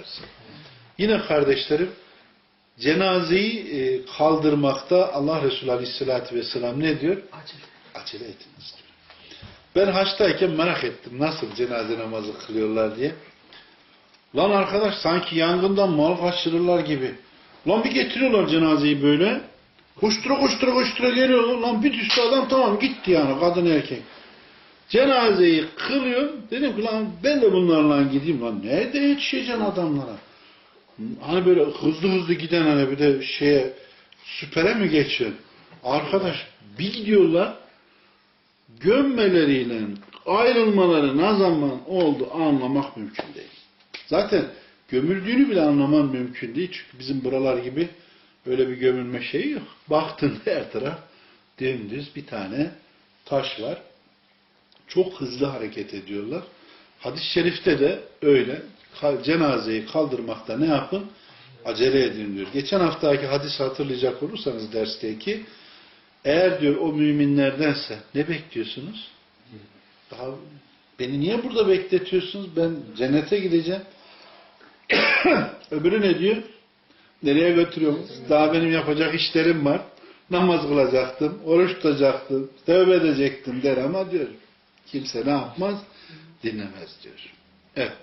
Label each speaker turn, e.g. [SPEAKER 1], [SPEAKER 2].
[SPEAKER 1] versin. Yine kardeşlerim cenazeyi e, kaldırmakta Allah Resulü Aleyhisselatü Vesselam ne diyor?
[SPEAKER 2] Acele.
[SPEAKER 1] Acele ediniz diyor. Ben haçtayken merak ettim nasıl cenaze namazı kılıyorlar diye. Lan arkadaş sanki yangından mal kaçırırlar gibi. Lan bir getiriyorlar cenazeyi böyle. Koştura koştura koştura geliyorlar. Lan bir düştü adam tamam gitti yani kadın erkek. Cenazeyi kılıyor. Dedim ki lan ben de bunlarla gideyim lan. Nerede yetişeceksin adamlara? Hani böyle hızlı hızlı giden hani bir de şeye süpere mi geçiyor? Arkadaş bir gidiyorlar gömmeleriyle ayrılmaları ne zaman oldu anlamak mümkün değil. Zaten gömüldüğünü bile anlaman mümkün değil. Çünkü bizim buralar gibi böyle bir gömülme şeyi yok. Baktın her taraf dümdüz bir tane taş var. Çok hızlı hareket ediyorlar. Hadis-i şerifte de öyle. Cenazeyi kaldırmakta ne yapın? Acele edin diyor. Geçen haftaki hadis hatırlayacak olursanız dersteki eğer diyor o müminlerdense ne bekliyorsunuz? Daha beni niye burada bekletiyorsunuz? Ben cennete gideceğim. Öbürü ne diyor? Nereye götürüyorsunuz? Daha benim yapacak işlerim var. Namaz kılacaktım, oruç tutacaktım, tövbe edecektim der ama diyor. Kimse ne yapmaz? Dinlemez diyor. Evet.